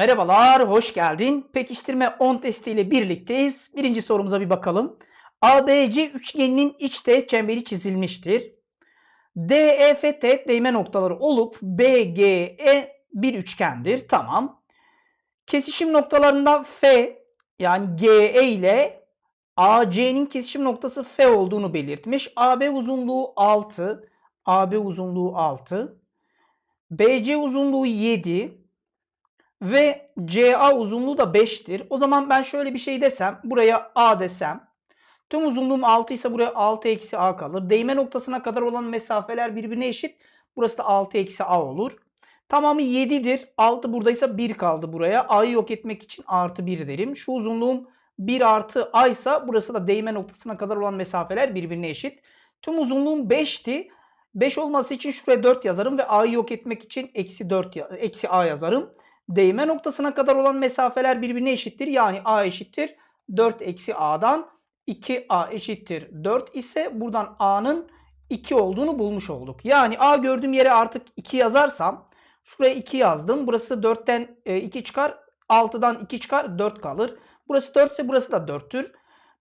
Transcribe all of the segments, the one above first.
Merhabalar, hoş geldin. Pekiştirme 10 testiyle birlikteyiz. Birinci sorumuza bir bakalım. ABC üçgeninin içte çemberi çizilmiştir. DEFT değme noktaları olup BGE bir üçgendir. Tamam. Kesişim noktalarında F yani GE ile AC'nin kesişim noktası F olduğunu belirtmiş. AB uzunluğu 6. AB uzunluğu 6. BC uzunluğu 7 ve CA uzunluğu da 5'tir. O zaman ben şöyle bir şey desem, buraya A desem, tüm uzunluğum 6 ise buraya 6 eksi A kalır. Değme noktasına kadar olan mesafeler birbirine eşit. Burası da 6 eksi A olur. Tamamı 7'dir. 6 buradaysa 1 kaldı buraya. A'yı yok etmek için artı 1 derim. Şu uzunluğum 1 artı A ise burası da değme noktasına kadar olan mesafeler birbirine eşit. Tüm uzunluğum 5'ti. 5 olması için şuraya 4 yazarım ve A'yı yok etmek için eksi 4 eksi A yazarım. Değme noktasına kadar olan mesafeler birbirine eşittir. Yani A eşittir 4 eksi A'dan 2A eşittir 4 ise buradan A'nın 2 olduğunu bulmuş olduk. Yani A gördüğüm yere artık 2 yazarsam şuraya 2 yazdım. Burası 4'ten 2 çıkar. 6'dan 2 çıkar 4 kalır. Burası 4 ise burası da 4'tür.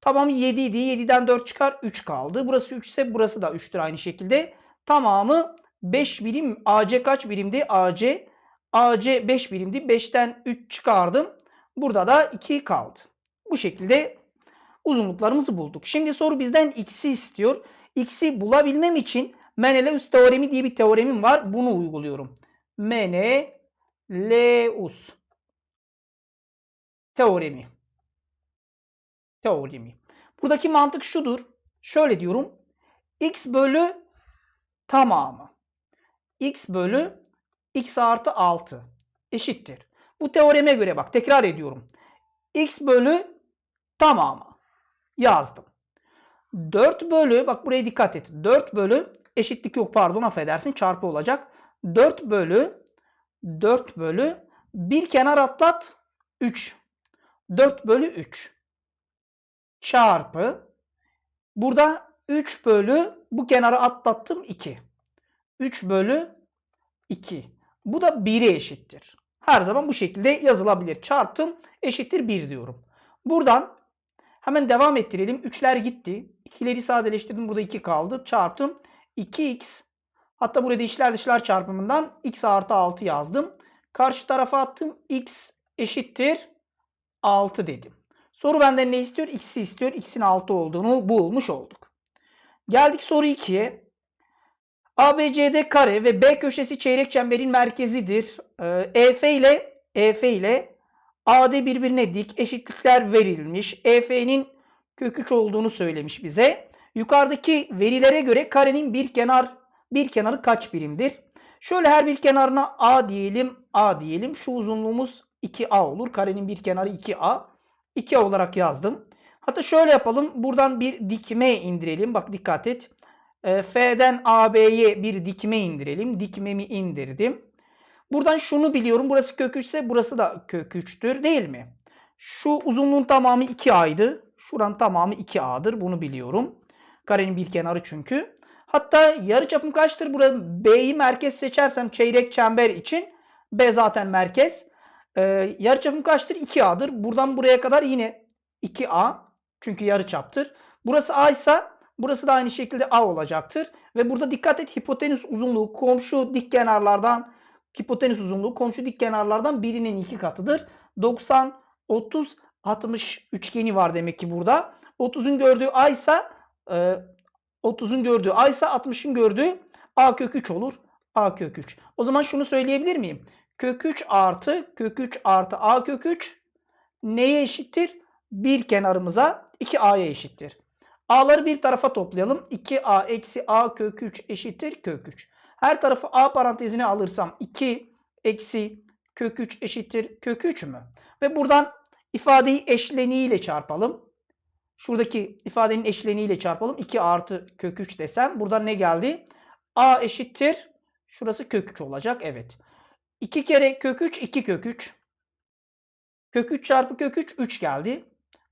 Tamamı 7 idi. 7'den 4 çıkar 3 kaldı. Burası 3 ise burası da 3'tür aynı şekilde. Tamamı 5 birim. AC kaç birimdi? AC AC 5 birimdi. 5'ten 3 çıkardım. Burada da 2 kaldı. Bu şekilde uzunluklarımızı bulduk. Şimdi soru bizden x'i istiyor. X'i bulabilmem için Menelaus teoremi diye bir teoremim var. Bunu uyguluyorum. Menelaus teoremi. Teoremi. Buradaki mantık şudur. Şöyle diyorum. x bölü tamamı. x bölü x artı 6 eşittir. Bu teoreme göre bak tekrar ediyorum. x bölü tamamı yazdım. 4 bölü bak buraya dikkat et. 4 bölü eşitlik yok pardon affedersin çarpı olacak. 4 bölü 4 bölü bir kenar atlat 3. 4 bölü 3 çarpı burada 3 bölü bu kenarı atlattım 2. 3 bölü 2. Bu da 1'e eşittir. Her zaman bu şekilde yazılabilir. Çarptım eşittir 1 diyorum. Buradan hemen devam ettirelim. 3'ler gitti. 2'leri sadeleştirdim. Burada 2 kaldı. Çarptım. 2x hatta burada içler dışlar çarpımından x artı 6 yazdım. Karşı tarafa attım. x eşittir 6 dedim. Soru benden ne istiyor? X'i istiyor. X'in 6 olduğunu bulmuş olduk. Geldik soru 2'ye. ABCD kare ve B köşesi çeyrek çemberin merkezidir. EF ile EF ile AD birbirine dik eşitlikler verilmiş. EF'nin kök 3 olduğunu söylemiş bize. Yukarıdaki verilere göre karenin bir kenar bir kenarı kaç birimdir? Şöyle her bir kenarına A diyelim, A diyelim. Şu uzunluğumuz 2A olur. Karenin bir kenarı 2A. 2 olarak yazdım. Hatta şöyle yapalım. Buradan bir dikme indirelim. Bak dikkat et. E, F'den AB'ye bir dikme indirelim. Dikmemi indirdim. Buradan şunu biliyorum. Burası kök 3 ise burası da kök 3'tür değil mi? Şu uzunluğun tamamı 2A'ydı. Şuranın tamamı 2A'dır. Bunu biliyorum. Karenin bir kenarı çünkü. Hatta yarıçapım kaçtır? Burada B'yi merkez seçersem çeyrek çember için B zaten merkez. Ee, yarıçapım kaçtır? 2A'dır. Buradan buraya kadar yine 2A. Çünkü yarıçaptır. Burası A ise Burası da aynı şekilde A olacaktır. Ve burada dikkat et hipotenüs uzunluğu komşu dik kenarlardan hipotenüs uzunluğu komşu dik kenarlardan birinin iki katıdır. 90, 30, 60 üçgeni var demek ki burada. 30'un gördüğü A ise 30'un gördüğü A ise 60'ın gördüğü A kök 3 olur. A kök 3. O zaman şunu söyleyebilir miyim? Kök 3 artı kök 3 artı A kök 3 neye eşittir? Bir kenarımıza 2A'ya eşittir. A'ları bir tarafa toplayalım. 2A eksi A kök 3 eşittir kök 3. Her tarafı A parantezine alırsam 2 eksi kök 3 eşittir kök 3 mü? Ve buradan ifadeyi eşleniğiyle çarpalım. Şuradaki ifadenin eşleniğiyle çarpalım. 2 artı kök 3 desem buradan ne geldi? A eşittir. Şurası kök 3 olacak. Evet. 2 kere kök 3 2 kök 3. Kök 3 çarpı kök 3 3 geldi.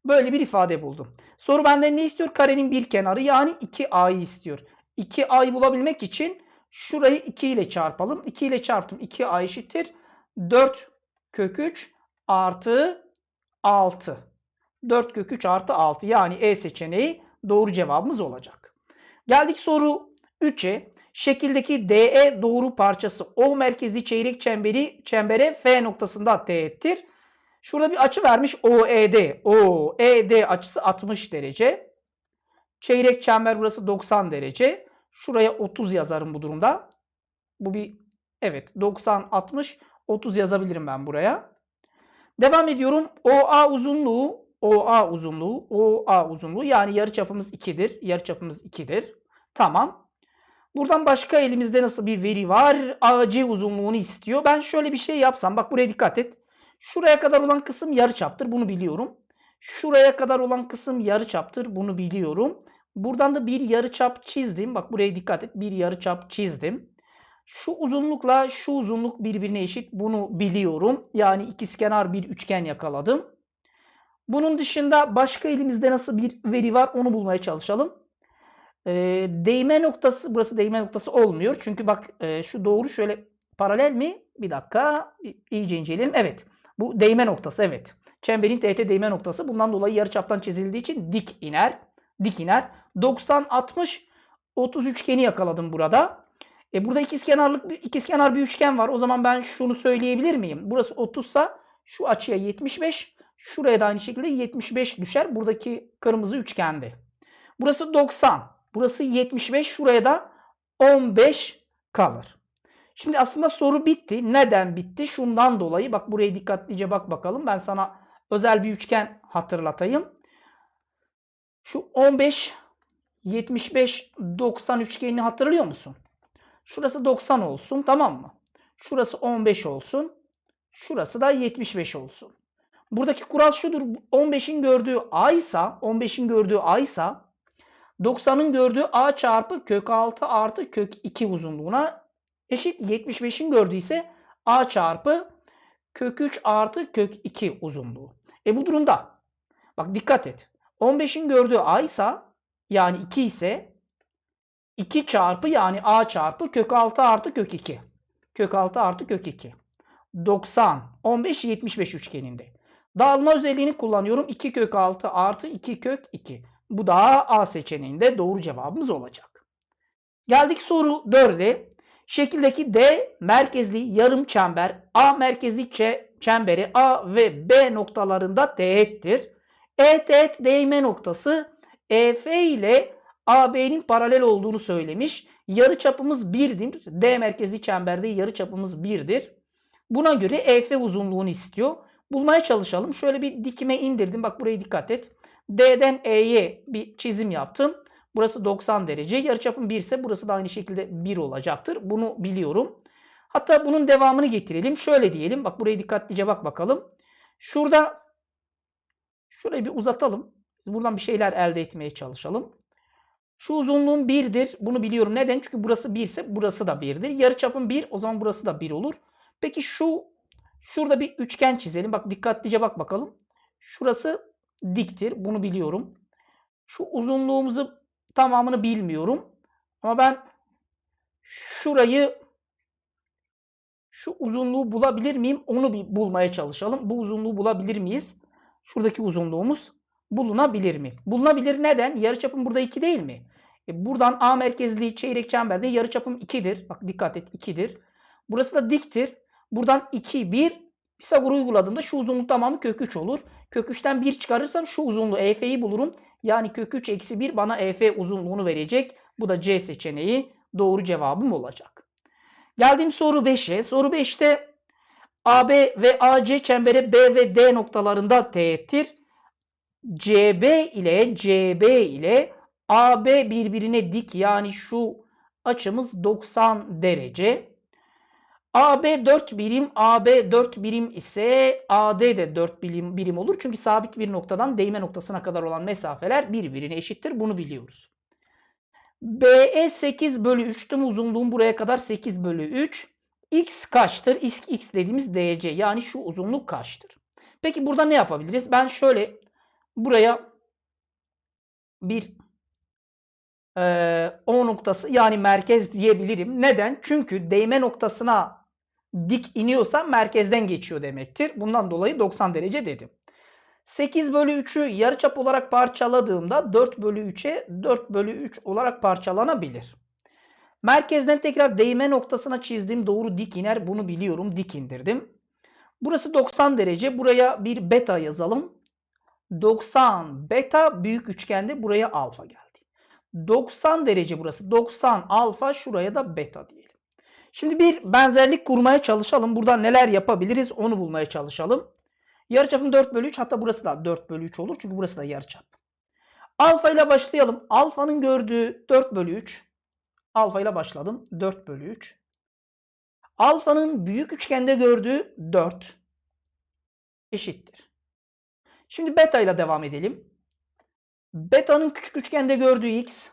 Böyle bir ifade buldum. Soru benden ne istiyor? Karenin bir kenarı yani 2a'yı istiyor. 2a'yı bulabilmek için şurayı 2 ile çarpalım. 2 ile çarptım. 2a eşittir. 4 kök 3 artı 6. 4 kök 3 artı 6 yani E seçeneği doğru cevabımız olacak. Geldik soru 3'e. Şekildeki DE doğru parçası O merkezli çeyrek çemberi çembere F noktasında teğettir. Şurada bir açı vermiş OED. OED açısı 60 derece. Çeyrek çember burası 90 derece. Şuraya 30 yazarım bu durumda. Bu bir evet 90 60 30 yazabilirim ben buraya. Devam ediyorum. OA uzunluğu OA uzunluğu OA uzunluğu yani yarıçapımız 2'dir. Yarıçapımız 2'dir. Tamam. Buradan başka elimizde nasıl bir veri var? AC uzunluğunu istiyor. Ben şöyle bir şey yapsam. Bak buraya dikkat et. Şuraya kadar olan kısım yarıçaptır. Bunu biliyorum. Şuraya kadar olan kısım yarıçaptır. Bunu biliyorum. Buradan da bir yarıçap çizdim. Bak buraya dikkat et. Bir yarıçap çizdim. Şu uzunlukla şu uzunluk birbirine eşit. Bunu biliyorum. Yani ikizkenar bir üçgen yakaladım. Bunun dışında başka elimizde nasıl bir veri var onu bulmaya çalışalım. E, değme noktası burası değme noktası olmuyor. Çünkü bak e, şu doğru şöyle paralel mi? Bir dakika iyice inceleyelim. Evet. Bu değme noktası evet. Çemberin teğete değme noktası. Bundan dolayı yarıçaptan çizildiği için dik iner. Dik iner. 90 60 30 üçgeni yakaladım burada. E burada ikizkenarlık ikizkenar bir üçgen var. O zaman ben şunu söyleyebilir miyim? Burası 30 sa şu açıya 75, şuraya da aynı şekilde 75 düşer. Buradaki kırmızı üçgende. Burası 90. Burası 75. Şuraya da 15 kalır. Şimdi aslında soru bitti. Neden bitti? Şundan dolayı. Bak buraya dikkatlice bak bakalım. Ben sana özel bir üçgen hatırlatayım. Şu 15, 75, 90 üçgenini hatırlıyor musun? Şurası 90 olsun tamam mı? Şurası 15 olsun. Şurası da 75 olsun. Buradaki kural şudur. 15'in gördüğü A ise 15'in gördüğü A ise 90'ın gördüğü A çarpı kök 6 artı kök 2 uzunluğuna eşit. 75'in gördüğü ise A çarpı kök 3 artı kök 2 uzunluğu. E bu durumda bak dikkat et. 15'in gördüğü A ise yani 2 ise 2 çarpı yani A çarpı kök 6 artı kök 2. Kök 6 artı kök 2. 90, 15, 75 üçgeninde. Dağılma özelliğini kullanıyorum. 2 kök 6 artı 2 kök 2. Bu da A seçeneğinde doğru cevabımız olacak. Geldik soru 4'e. Şekildeki D merkezli yarım çember A merkezli çemberi A ve B noktalarında teğettir. E teğet değme noktası EF ile AB'nin paralel olduğunu söylemiş. Yarı çapımız 1'dir. D merkezli çemberde yarı çapımız 1'dir. Buna göre EF uzunluğunu istiyor. Bulmaya çalışalım. Şöyle bir dikime indirdim. Bak buraya dikkat et. D'den E'ye bir çizim yaptım. Burası 90 derece. Yarıçapım 1 ise burası da aynı şekilde 1 olacaktır. Bunu biliyorum. Hatta bunun devamını getirelim. Şöyle diyelim. Bak buraya dikkatlice bak bakalım. Şurada şurayı bir uzatalım. Biz buradan bir şeyler elde etmeye çalışalım. Şu uzunluğum 1'dir. Bunu biliyorum. Neden? Çünkü burası 1 ise burası da 1'dir. Yarıçapım 1 o zaman burası da 1 olur. Peki şu şurada bir üçgen çizelim. Bak dikkatlice bak bakalım. Şurası diktir. Bunu biliyorum. Şu uzunluğumuzu tamamını bilmiyorum. Ama ben şurayı şu uzunluğu bulabilir miyim? Onu bir bulmaya çalışalım. Bu uzunluğu bulabilir miyiz? Şuradaki uzunluğumuz bulunabilir mi? Bulunabilir neden? Yarıçapım burada 2 değil mi? E buradan A merkezli çeyrek çemberde yarıçapım 2'dir. Bak dikkat et 2'dir. Burası da diktir. Buradan 2, 1. Pisagor uyguladığımda şu uzunluk tamamı kök 3 olur. Kök 3'ten 1 çıkarırsam şu uzunluğu EF'yi bulurum. Yani kök 3 eksi 1 bana EF uzunluğunu verecek. Bu da C seçeneği doğru cevabım olacak. Geldiğim soru 5'e. Soru 5'te AB ve AC çembere B ve D noktalarında teğettir. CB ile CB ile AB birbirine dik yani şu açımız 90 derece. AB 4 birim, AB 4 birim ise AD de 4 birim, birim olur. Çünkü sabit bir noktadan değme noktasına kadar olan mesafeler birbirine eşittir. Bunu biliyoruz. BE 8 bölü 3 tüm uzunluğum buraya kadar 8 bölü 3. X kaçtır? X, X dediğimiz DC yani şu uzunluk kaçtır? Peki burada ne yapabiliriz? Ben şöyle buraya bir e, O noktası yani merkez diyebilirim. Neden? Çünkü değme noktasına dik iniyorsa merkezden geçiyor demektir. Bundan dolayı 90 derece dedim. 8 bölü 3'ü yarıçap olarak parçaladığımda 4 bölü 3'e 4 bölü 3 olarak parçalanabilir. Merkezden tekrar değme noktasına çizdiğim doğru dik iner. Bunu biliyorum. Dik indirdim. Burası 90 derece. Buraya bir beta yazalım. 90 beta büyük üçgende buraya alfa geldi. 90 derece burası. 90 alfa şuraya da beta diyelim. Şimdi bir benzerlik kurmaya çalışalım. Burada neler yapabiliriz onu bulmaya çalışalım. Yarıçapım 4 bölü 3 hatta burası da 4 bölü 3 olur. Çünkü burası da yarıçap. Alfa ile başlayalım. Alfanın gördüğü 4 bölü 3. Alfa ile başladım. 4 bölü 3. Alfanın büyük üçgende gördüğü 4 eşittir. Şimdi beta ile devam edelim. Beta'nın küçük üçgende gördüğü x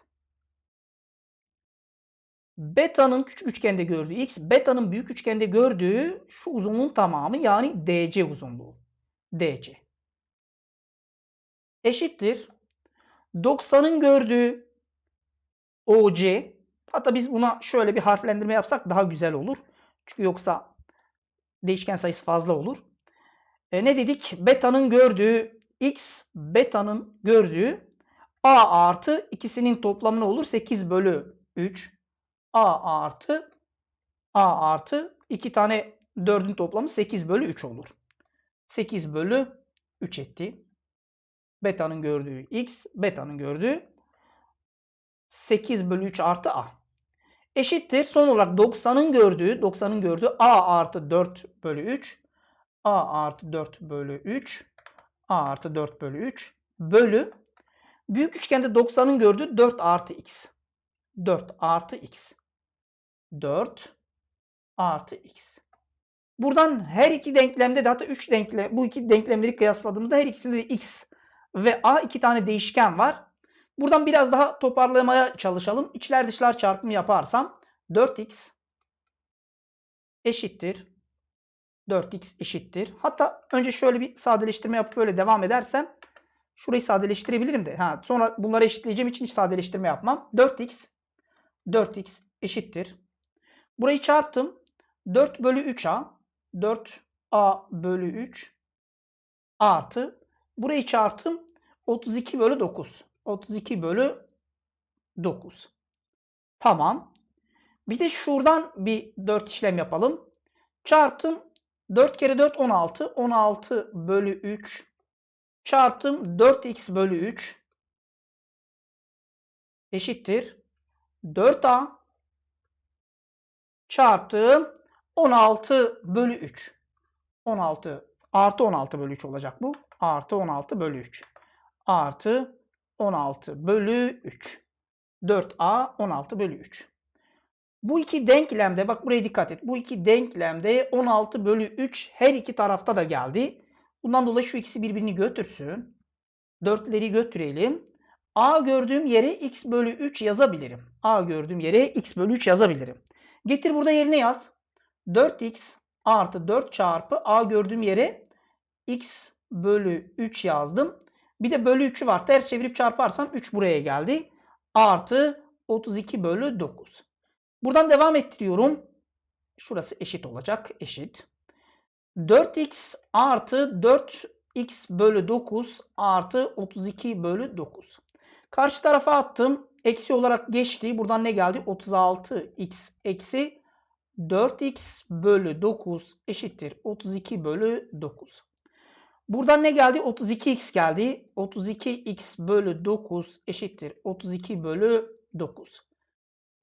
Beta'nın küçük üçgende gördüğü x, beta'nın büyük üçgende gördüğü şu uzunluğun tamamı yani DC uzunluğu. DC. Eşittir. 90'ın gördüğü OC. Hatta biz buna şöyle bir harflendirme yapsak daha güzel olur. Çünkü yoksa değişken sayısı fazla olur. E ne dedik? Beta'nın gördüğü x, beta'nın gördüğü a artı ikisinin toplamı ne olur? 8 bölü 3 a artı a artı 2 tane 4'ün toplamı 8 bölü 3 olur. 8 bölü 3 etti. Beta'nın gördüğü x, beta'nın gördüğü 8 bölü 3 artı a. Eşittir. Son olarak 90'ın gördüğü, 90'ın gördüğü a artı 4 bölü 3. a artı 4 bölü 3. a artı 4 bölü 3 bölü. Büyük üçgende 90'ın gördüğü 4 artı x. 4 artı x. 4 artı x. Buradan her iki denklemde de hatta 3 denklem bu iki denklemleri kıyasladığımızda her ikisinde de x ve a iki tane değişken var. Buradan biraz daha toparlamaya çalışalım. İçler dışlar çarpımı yaparsam 4x eşittir 4x eşittir. Hatta önce şöyle bir sadeleştirme yapıp böyle devam edersem şurayı sadeleştirebilirim de. Ha, sonra bunları eşitleyeceğim için hiç sadeleştirme yapmam. 4x 4x eşittir. Burayı çarptım. 4 bölü 3a 4a bölü 3 artı burayı çarptım 32 bölü 9. 32 bölü 9. Tamam. Bir de şuradan bir 4 işlem yapalım. Çarptım 4 kere 4 16. 16 bölü 3 çarptım 4x bölü 3 eşittir. 4a çarptım 16 bölü 3. 16 artı 16 bölü 3 olacak bu. Artı 16 bölü 3. Artı 16 bölü 3. 4a 16 bölü 3. Bu iki denklemde bak buraya dikkat et. Bu iki denklemde 16 bölü 3 her iki tarafta da geldi. Bundan dolayı şu ikisi birbirini götürsün. 4'leri götürelim. A gördüğüm yere x bölü 3 yazabilirim. A gördüğüm yere x bölü 3 yazabilirim. Getir burada yerine yaz. 4x artı 4 çarpı a gördüğüm yere x bölü 3 yazdım. Bir de bölü 3'ü var. Ters çevirip çarparsam 3 buraya geldi. Artı 32 bölü 9. Buradan devam ettiriyorum. Şurası eşit olacak. Eşit. 4x artı 4x bölü 9 artı 32 bölü 9. Karşı tarafa attım. Eksi olarak geçti. Buradan ne geldi? 36x eksi 4x bölü 9 eşittir 32 bölü 9. Buradan ne geldi? 32x geldi. 32x bölü 9 eşittir 32 bölü 9.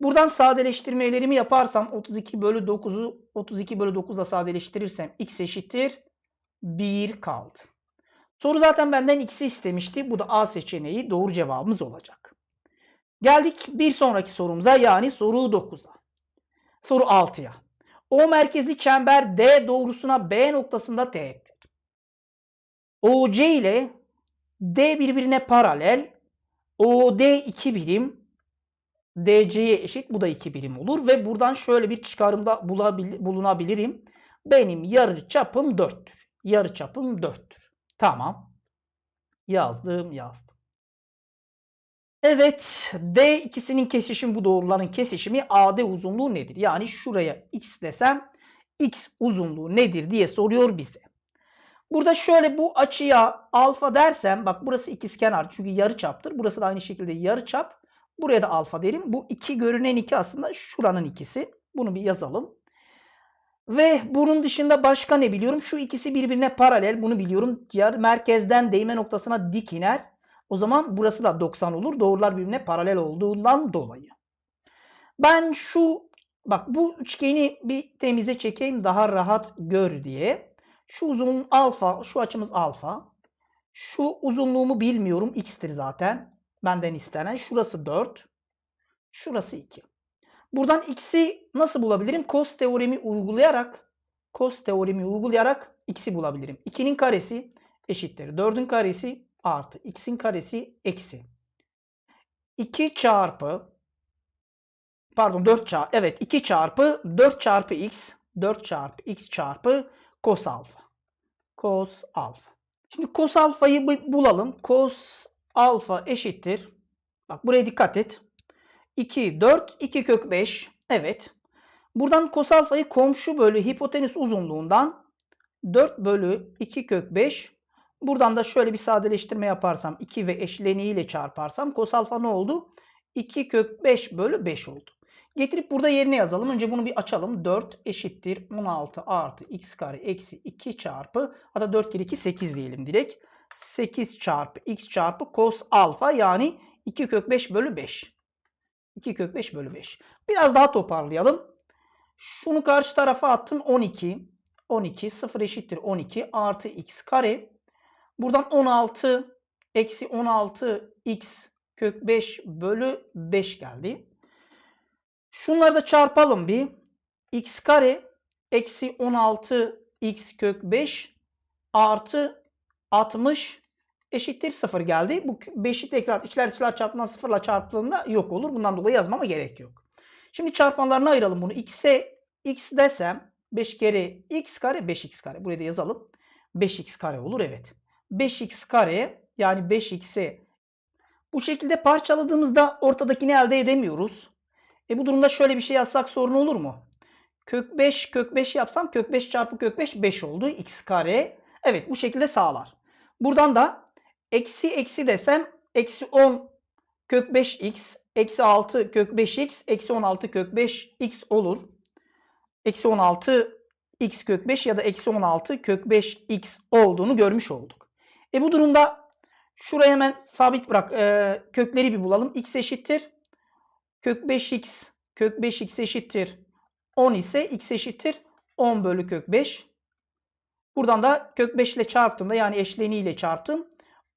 Buradan sadeleştirmelerimi yaparsam 32 bölü 9'u 32 bölü 9'la sadeleştirirsem x eşittir 1 kaldı. Soru zaten benden x'i istemişti. Bu da A seçeneği doğru cevabımız olacak. Geldik bir sonraki sorumuza yani soru 9'a. Soru 6'ya. O merkezli çember D doğrusuna B noktasında teğettir. OC ile D birbirine paralel. OD 2 birim. DC'ye eşit. Bu da 2 birim olur. Ve buradan şöyle bir çıkarımda bulunabilirim. Benim yarı çapım 4'tür. Yarı çapım 4'tür. Tamam. Yazdım yazdım. Evet. D ikisinin kesişimi bu doğruların kesişimi AD uzunluğu nedir? Yani şuraya x desem x uzunluğu nedir diye soruyor bize. Burada şöyle bu açıya alfa dersem bak burası ikizkenar çünkü yarı çaptır. Burası da aynı şekilde yarı çap. Buraya da alfa derim. Bu iki görünen iki aslında şuranın ikisi. Bunu bir yazalım. Ve bunun dışında başka ne biliyorum? Şu ikisi birbirine paralel. Bunu biliyorum. Diğer merkezden değme noktasına dik iner. O zaman burası da 90 olur. Doğrular birbirine paralel olduğundan dolayı. Ben şu bak bu üçgeni bir temize çekeyim daha rahat gör diye. Şu uzunluğum alfa, şu açımız alfa. Şu uzunluğumu bilmiyorum. X'tir zaten. Benden istenen. Şurası 4. Şurası 2. Buradan x'i nasıl bulabilirim? Cos teoremi uygulayarak cos teoremi uygulayarak x'i bulabilirim. 2'nin karesi eşittir. 4'ün karesi artı. x'in karesi eksi. 2 çarpı pardon 4 çarpı evet 2 çarpı 4 çarpı x 4 çarpı x çarpı cos alfa. Cos alfa. Şimdi cos alfayı bu- bulalım. Cos alfa eşittir. Bak buraya dikkat et. 2, 4, 2 kök 5. Evet. Buradan cos alfayı komşu bölü hipotenüs uzunluğundan 4 bölü 2 kök 5. Buradan da şöyle bir sadeleştirme yaparsam 2 ve eşleniğiyle çarparsam cos alfa ne oldu? 2 kök 5 bölü 5 oldu. Getirip burada yerine yazalım. Önce bunu bir açalım. 4 eşittir 16 artı x kare eksi 2 çarpı hatta 4 kere 2 8 diyelim direkt. 8 çarpı x çarpı cos alfa yani 2 kök 5 bölü 5. 2 kök 5 bölü 5. Biraz daha toparlayalım. Şunu karşı tarafa attım 12. 12 0 eşittir 12 artı x kare. Buradan 16 eksi 16 x kök 5 bölü 5 geldi. Şunları da çarpalım bir. x kare eksi 16 x kök 5 artı 60 eşittir 0 geldi. Bu 5'i tekrar içler dışlar çarpımından 0 ile çarptığında yok olur. Bundan dolayı yazmama gerek yok. Şimdi çarpanlarına ayıralım bunu. x'e x desem 5 kere x kare 5x kare. Buraya da yazalım. 5x kare olur evet. 5x kare yani 5x'e bu şekilde parçaladığımızda ortadakini elde edemiyoruz. E bu durumda şöyle bir şey yazsak sorun olur mu? Kök 5 kök 5 yapsam kök 5 çarpı kök 5 5 oldu. x kare. Evet bu şekilde sağlar. Buradan da eksi eksi desem eksi 10 kök 5x eksi 6 kök 5x eksi 16 kök 5x olur. Eksi 16 x kök 5 ya da eksi 16 kök 5x olduğunu görmüş olduk. E bu durumda şuraya hemen sabit bırak. e, kökleri bir bulalım. x eşittir. Kök 5x kök 5x eşittir 10 ise x eşittir 10 bölü kök 5. Buradan da kök 5 ile çarptığımda yani eşleniğiyle çarptım.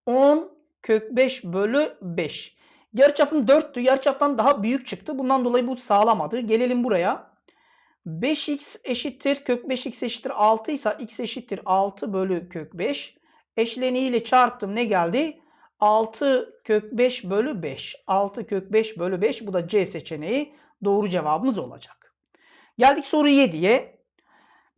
10 kök 5 bölü 5. Yarıçapım 4'tü. Yarıçaptan daha büyük çıktı. Bundan dolayı bu sağlamadı. Gelelim buraya. 5x eşittir kök 5x eşittir 6 ise x eşittir 6 bölü kök 5. Eşleniğiyle çarptım ne geldi? 6 kök 5 bölü 5. 6 kök 5 bölü 5 bu da C seçeneği doğru cevabımız olacak. Geldik soru 7'ye.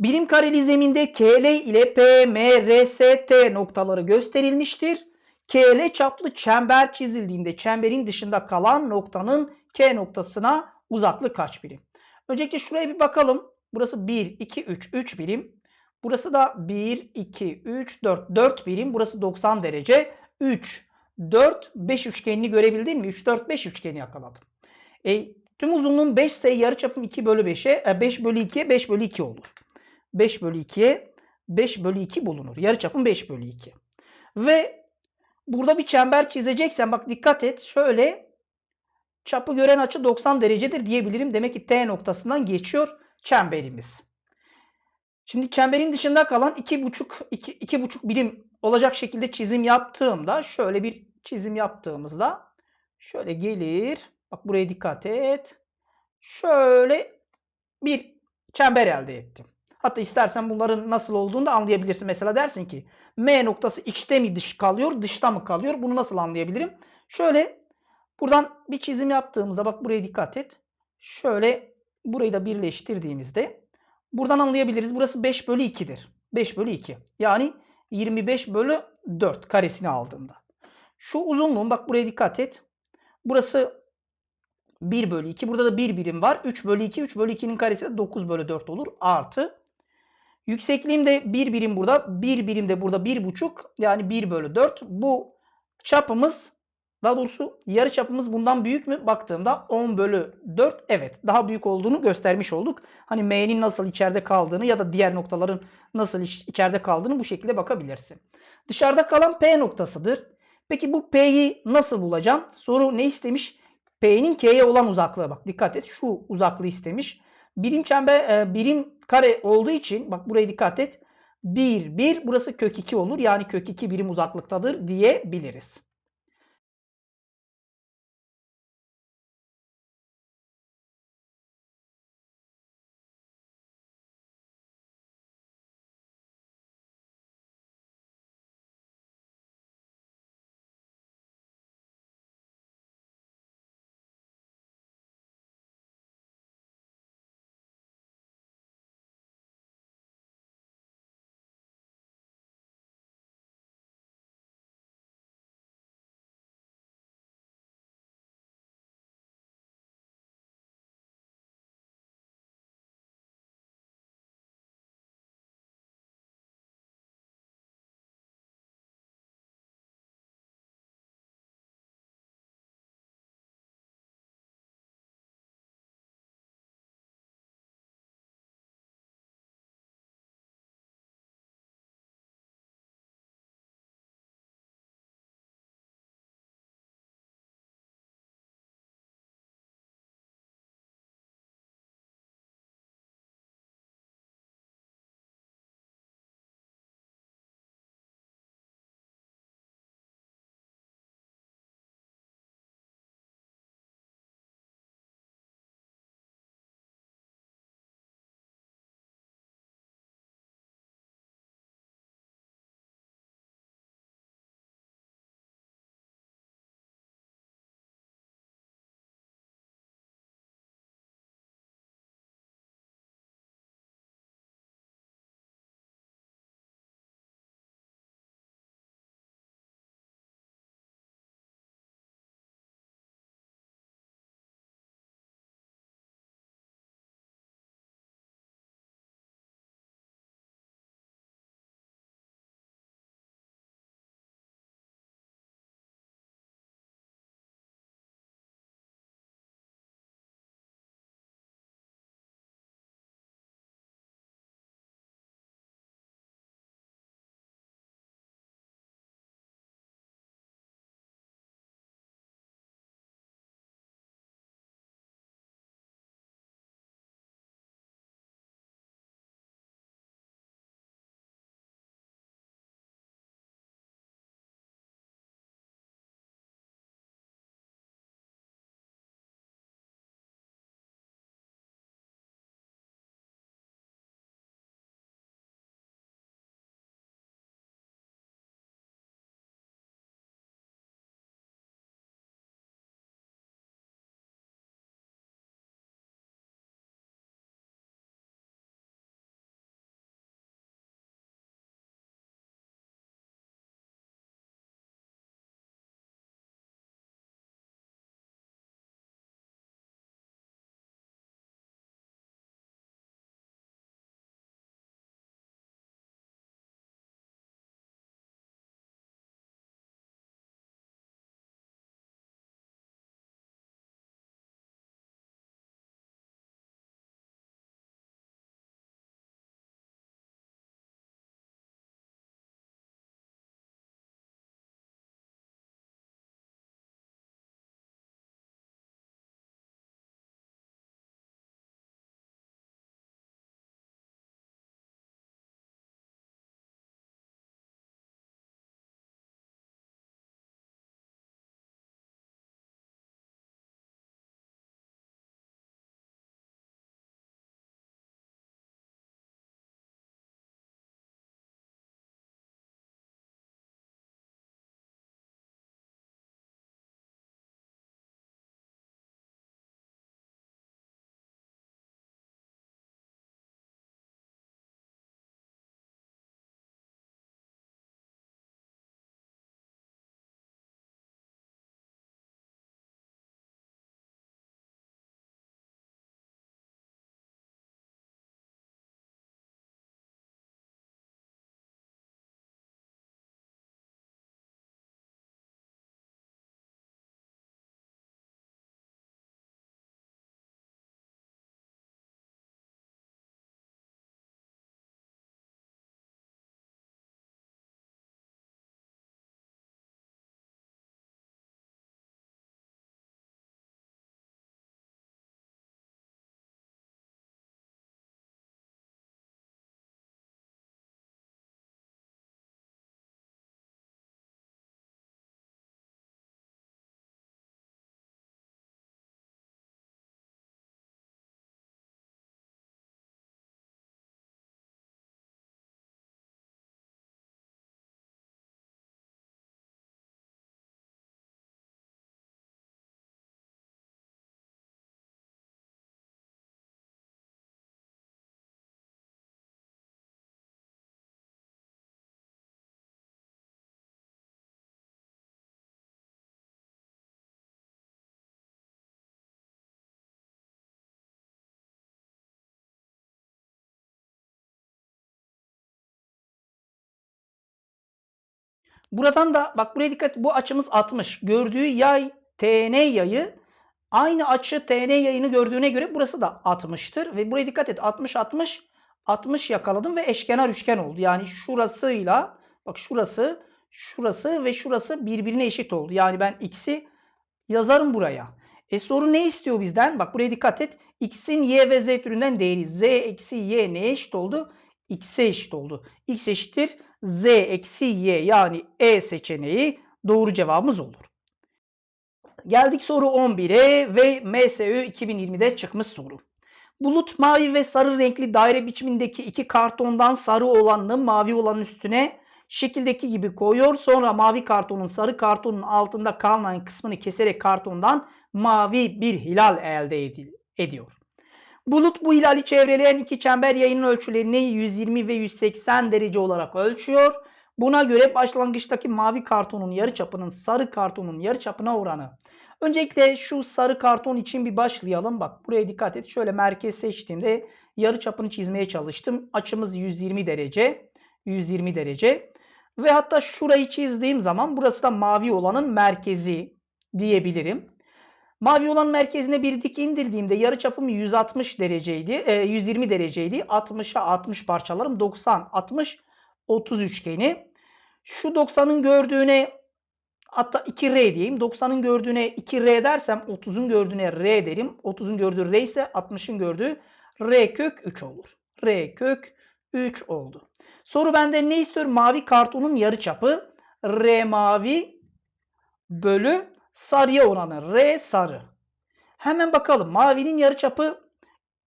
Birim kareli zeminde KL ile PMRST noktaları gösterilmiştir. KL çaplı çember çizildiğinde çemberin dışında kalan noktanın K noktasına uzaklık kaç birim? Öncelikle şuraya bir bakalım. Burası 1, 2, 3, 3 birim. Burası da 1, 2, 3, 4, 4 birim. Burası 90 derece. 3, 4, 5 üçgenini görebildin mi? 3, 4, 5 üçgeni yakaladım. E, tüm uzunluğum 5 ise yarıçapım 2 bölü 5'e, e, 5 bölü 2'ye 5 bölü 2 olur. 5 bölü 2'ye 5 bölü 2 bulunur. Yarıçapım 5 bölü 2. Ve burada bir çember çizeceksen bak dikkat et. Şöyle çapı gören açı 90 derecedir diyebilirim. Demek ki T noktasından geçiyor çemberimiz. Şimdi çemberin dışında kalan 2,5 2, 2,5 birim olacak şekilde çizim yaptığımda şöyle bir çizim yaptığımızda şöyle gelir. Bak buraya dikkat et. Şöyle bir çember elde ettim. Hatta istersen bunların nasıl olduğunu da anlayabilirsin. Mesela dersin ki M noktası içte mi dış kalıyor, dışta mı kalıyor? Bunu nasıl anlayabilirim? Şöyle buradan bir çizim yaptığımızda bak buraya dikkat et. Şöyle burayı da birleştirdiğimizde buradan anlayabiliriz. Burası 5 bölü 2'dir. 5 bölü 2. Yani 25 bölü 4 karesini aldığımda. Şu uzunluğum bak buraya dikkat et. Burası 1 bölü 2. Burada da 1 birim var. 3 bölü 2. 3 bölü 2'nin karesi de 9 bölü 4 olur. Artı Yüksekliğim de 1 birim burada. 1 birim de burada 1,5 yani 1 bölü 4. Bu çapımız daha doğrusu yarı çapımız bundan büyük mü? Baktığımda 10 bölü 4 evet daha büyük olduğunu göstermiş olduk. Hani M'nin nasıl içeride kaldığını ya da diğer noktaların nasıl içeride kaldığını bu şekilde bakabilirsin. Dışarıda kalan P noktasıdır. Peki bu P'yi nasıl bulacağım? Soru ne istemiş? P'nin K'ye olan uzaklığı bak dikkat et şu uzaklığı istemiş. Birim çember e, birim kare olduğu için bak buraya dikkat et. 1 1 burası kök 2 olur. Yani kök 2 birim uzaklıktadır diyebiliriz. Buradan da bak buraya dikkat bu açımız 60. Gördüğü yay TN yayı aynı açı TN yayını gördüğüne göre burası da 60'tır. Ve buraya dikkat et 60 60 60 yakaladım ve eşkenar üçgen oldu. Yani şurasıyla bak şurası şurası ve şurası birbirine eşit oldu. Yani ben x'i yazarım buraya. E soru ne istiyor bizden? Bak buraya dikkat et. X'in y ve z türünden değeri z eksi y neye eşit oldu? X'e eşit oldu. X eşittir z eksi y yani E seçeneği doğru cevabımız olur. Geldik soru 11'e ve MSÖ 2020'de çıkmış soru. Bulut mavi ve sarı renkli daire biçimindeki iki kartondan sarı olanını mavi olanın üstüne şekildeki gibi koyuyor. Sonra mavi kartonun sarı kartonun altında kalmayan kısmını keserek kartondan mavi bir hilal elde ediyor. Bulut bu hilali çevreleyen iki çember yayının ölçülerini 120 ve 180 derece olarak ölçüyor. Buna göre başlangıçtaki mavi kartonun yarıçapının sarı kartonun yarıçapına oranı. Öncelikle şu sarı karton için bir başlayalım. Bak buraya dikkat et. Şöyle merkez seçtiğimde yarıçapını çizmeye çalıştım. Açımız 120 derece. 120 derece. Ve hatta şurayı çizdiğim zaman burası da mavi olanın merkezi diyebilirim. Mavi olan merkezine bir dik indirdiğimde yarıçapım 160 dereceydi. E, 120 dereceydi. 60'a 60 parçalarım. 90, 60, 30 üçgeni. Şu 90'ın gördüğüne hatta 2R diyeyim. 90'ın gördüğüne 2R dersem 30'un gördüğüne R derim. 30'un gördüğü R ise 60'ın gördüğü R kök 3 olur. R kök 3 oldu. Soru benden ne istiyor? Mavi kartonun yarıçapı R mavi bölü sarıya oranı. R sarı. Hemen bakalım. Mavinin yarıçapı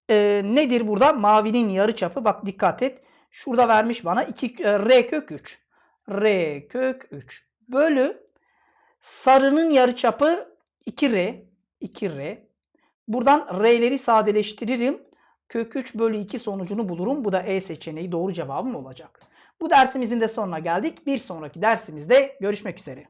e, nedir burada? Mavinin yarıçapı bak dikkat et. Şurada vermiş bana 2 e, R kök 3. R kök 3 bölü sarının yarıçapı 2R. 2R. Buradan R'leri sadeleştiririm. Kök 3 bölü 2 sonucunu bulurum. Bu da E seçeneği doğru cevabım olacak. Bu dersimizin de sonuna geldik. Bir sonraki dersimizde görüşmek üzere.